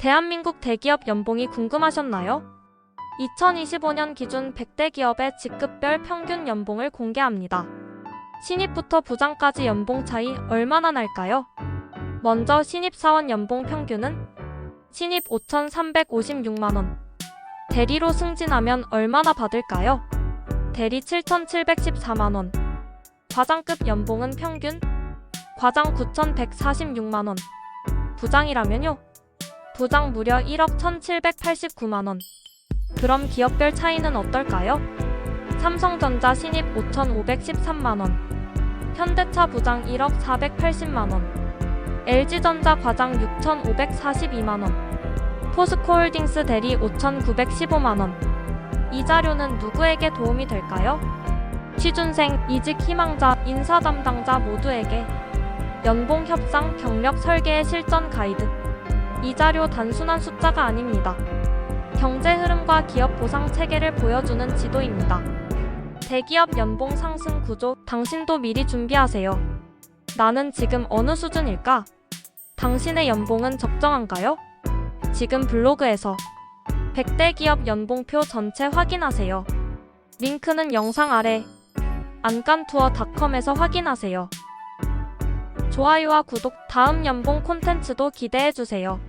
대한민국 대기업 연봉이 궁금하셨나요? 2025년 기준 100대 기업의 직급별 평균 연봉을 공개합니다. 신입부터 부장까지 연봉 차이 얼마나 날까요? 먼저 신입사원 연봉 평균은 신입 5,356만원. 대리로 승진하면 얼마나 받을까요? 대리 7,714만원. 과장급 연봉은 평균 과장 9,146만원. 부장이라면요? 부장 무려 1억 1,789만원. 그럼 기업별 차이는 어떨까요? 삼성전자 신입 5,513만원. 현대차 부장 1억 480만원. LG전자 과장 6,542만원. 포스코홀딩스 대리 5,915만원. 이 자료는 누구에게 도움이 될까요? 취준생, 이직 희망자, 인사 담당자 모두에게 연봉 협상, 경력 설계의 실전 가이드. 이 자료 단순한 숫자가 아닙니다. 경제 흐름과 기업 보상 체계를 보여주는 지도입니다. 대기업 연봉 상승 구조, 당신도 미리 준비하세요. 나는 지금 어느 수준일까? 당신의 연봉은 적정한가요? 지금 블로그에서 100대 기업 연봉표 전체 확인하세요. 링크는 영상 아래 안간투어닷컴에서 확인하세요. 좋아요와 구독, 다음 연봉 콘텐츠도 기대해주세요.